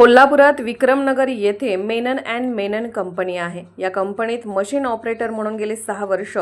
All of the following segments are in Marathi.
कोल्हापुरात विक्रमनगर येथे मेनन अँड मेनन कंपनी आहे. या कंपनीत मशीन ऑपरेटर म्हणून गेले सहा वर्ष.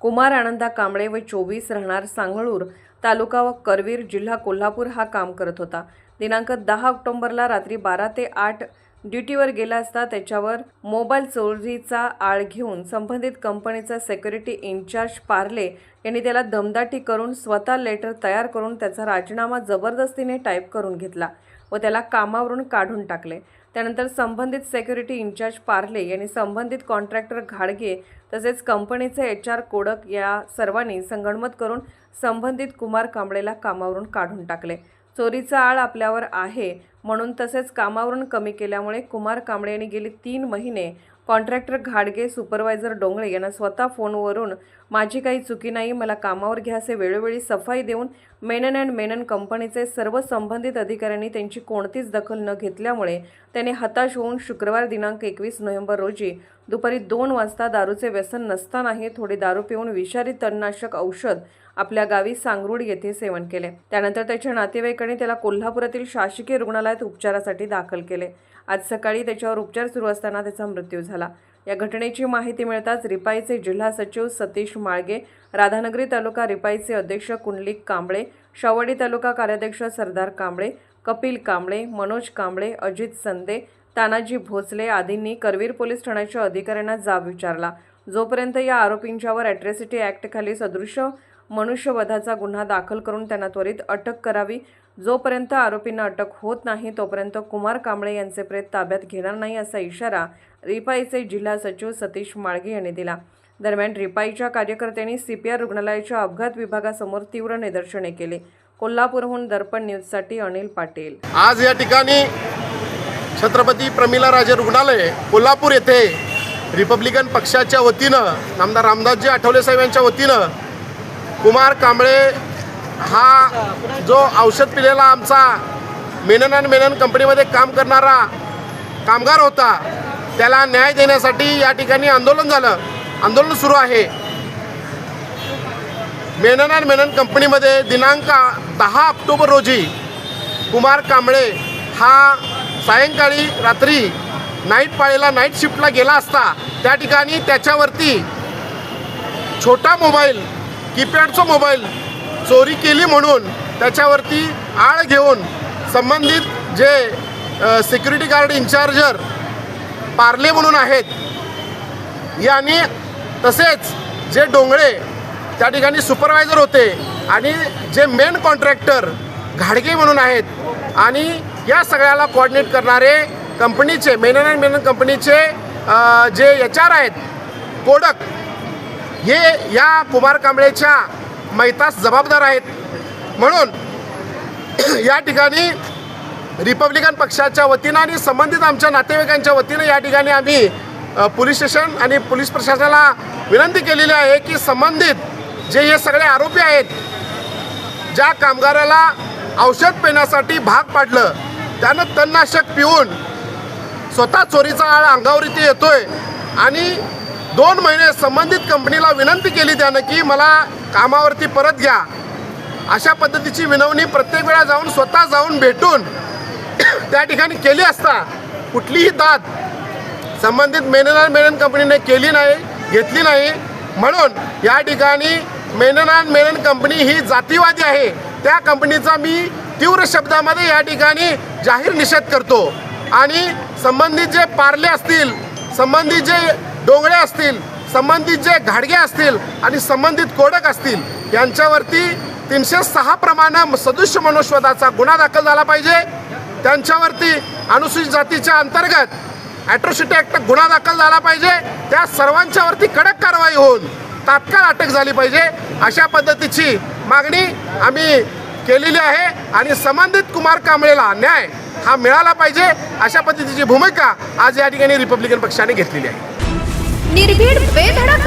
कुमार आनंदा कांबळे व चोवीस राहणार सांगळूर तालुका व करवीर जिल्हा कोल्हापूर हा काम करत होता. दिनांक दहा ऑक्टोबरला रात्री बारा ते आठ ड्युटीवर गेला असता त्याच्यावर मोबाईल चोरीचा आळ घेऊन संबंधित कंपनीचा सेक्युरिटी इन्चार्ज पार्ले. यांनी त्याला दमदाटी करून स्वतः लेटर तयार करून त्याचा राजीनामा जबरदस्तीने टाईप करून घेतला. व त्याला कामावरून काढून टाकले. त्यानंतर संबंधित सेक्युरिटी इन्चार्ज पार्ले यांनी संबंधित कॉन्ट्रॅक्टर घाडगे तसेच कंपनीचे एच आर कोडक या सर्वांनी संगणमत करून संबंधित कुमार कांबळेला कामावरून काढून टाकले. चोरीचा आळ आपल्यावर आहे म्हणून तसेच कामावरून कमी केल्यामुळे कुमार कांबळे यांनी गेली तीन महिने कॉन्ट्रॅक्टर घाडगे सुपरवायझर डोंगळे यांना स्वतः फोनवरून माझी काही चुकी नाही मला कामावर घ्या असे वेळोवेळी सफाई देऊन मेनन अँड मेनन कंपनीचे सर्व संबंधित अधिकाऱ्यांनी त्यांची कोणतीच दखल न घेतल्यामुळे त्याने हताश होऊन शुक्रवार दिनांक एकवीस नोव्हेंबर रोजी दुपारी दोन वाजता दारूचे व्यसन नसतानाही थोडी दारू पिऊन विषारी तणनाशक औषध आपल्या गावी सांगरूड येथे सेवन केले. त्यानंतर त्याच्या नातेवाईकांनी त्याला कोल्हापुरातील शासकीय रुग्णालयात उपचारासाठी दाखल केले. आज सकाळी त्याच्यावर उपचार सुरू असताना त्याचा मृत्यू झाला. या घटनेची माहिती मिळताच रिपाईचे जिल्हा सचिव सतीश माळगे राधानगरी तालुका रिपाईचे अध्यक्ष कुंडलिक कांबळे शावडी तालुका कार्याध्यक्ष सरदार कांबळे कपिल कांबळे मनोज कांबळे अजित संदे तानाजी भोसले आदींनी करवीर पोलीस ठाण्याच्या अधिकाऱ्यांना जाब विचारला. जोपर्यंत या आरोपींच्यावर अॅट्रॉसिटी ॲक्टखाली सदृश मनुष्यवधाचा गुन्हा दाखल करून त्यांना त्वरित अटक करावी जोपर्यंत आरोपींना अटक होत नाही तोपर्यंत कुमार कांबळे यांचे प्रेत ताब्यात घेणार नाही असा इशारा रिपाईचे जिल्हा सचिव सतीश माळगे यांनी दिला. दरम्यान रिपाईच्या कार्यकर्त्यांनी सीपीआर रुग्णालयाच्या अपघात विभागासमोर तीव्र निदर्शने केली. कोल्हापूरहून दर्पण न्यूजसाठी अनिल पाटील. आज या ठिकाणी छत्रपती प्रमिला राजे रुग्णालय कोल्हापूर येथे रिपब्लिकन पक्षाच्या वतीनं आमदार रामदासजी आठवले साहेब यांच्या वतीनं कुमार कांबळे हा जो औषध पिलेला आमचा मेनन अँड मेनन कंपनीमध्ये काम करणारा कामगार होता त्याला न्याय देण्यासाठी या ठिकाणी आंदोलन झालं. आंदोलन सुरू आहे. मेनन अँड मेनन कंपनीमध्ये दिनांक दहा ऑक्टोबर रोजी कुमार कांबळे हा सायंकाळी रात्री नाईट पाळीला नाईट शिफ्टला गेला असता त्या ठिकाणी त्याच्यावरती छोटा मोबाईल कीपॅडचा मोबाईल चोरी केली म्हणून त्याच्यावरती आळ घेऊन संबंधित जे सिक्युरिटी गार्ड इन्चार्जर पार्ले म्हणून आहेत यांनी तसेच जे डोंगळे त्या ठिकाणी सुपरवायझर होते आणि जे मेन कॉन्ट्रॅक्टर घाडगे म्हणून आहेत. आणि या सगळ्याला कोऑर्डिनेट करणारे कंपनीचे मेनन अँड मेनन कंपनीचे जे एच आर आहेत कोडक हे या कुमार कांबळेच्या मैतास जबाबदार आहेत. म्हणून या ठिकाणी रिपब्लिकन पक्षाच्या वतीनं आणि संबंधित आमच्या नातेवाईकांच्या वतीनं या ठिकाणी आम्ही पोलीस स्टेशन आणि पोलीस प्रशासनाला विनंती केलेली आहे की संबंधित जे हे सगळे आरोपी आहेत ज्या कामगाराला औषध पिण्यासाठी भाग पाडलं. त्यानं तणनाशक पिऊन स्वतः चोरीचा आळ अंगावर इथे येतोय. आणि दोन महिने संबंधित कंपनीला विनंती केली त्यानं की मला कामावरती परत घ्या. अशा पद्धतीची विनवणी प्रत्येक वेळा जाऊन स्वतः जाऊन भेटून त्या ठिकाणी केली असता कुठलीही दाद संबंधित मेनन मेनन कंपनीने केली नाही घेतली नाही. म्हणून या ठिकाणी मेनन मेनन कंपनी ही जातीवादी आहे. त्या कंपनीचा मी तीव्र शब्दामध्ये या ठिकाणी जाहीर निषेध करतो. आणि संबंधित जे पार्ले असतील संबंधित जे डोंगळे असतील संबंधित जे घाडगे असतील आणि संबंधित कोडक असतील यांच्यावरती तीनशे सहा प्रमाणे सदृश्य मनुष्यवादाचा गुन्हा दाखल झाला पाहिजे. त्यांच्यावरती अनुसूचित जातीच्या अंतर्गत ॲट्रोसिटी ॲक्ट गुन्हा दाखल झाला पाहिजे. त्या सर्वांच्यावरती कडक कारवाई होऊन तात्काळ अटक झाली पाहिजे. अशा पद्धतीची मागणी आम्ही केलेली आहे आणि संबंधित कुमार कांबळेला न्याय हा मिळाला पाहिजे अशा पद्धतीची भूमिका आज या ठिकाणी रिपब्लिकन पक्षाने घेतलेली आहे. निर्भीड बेधडक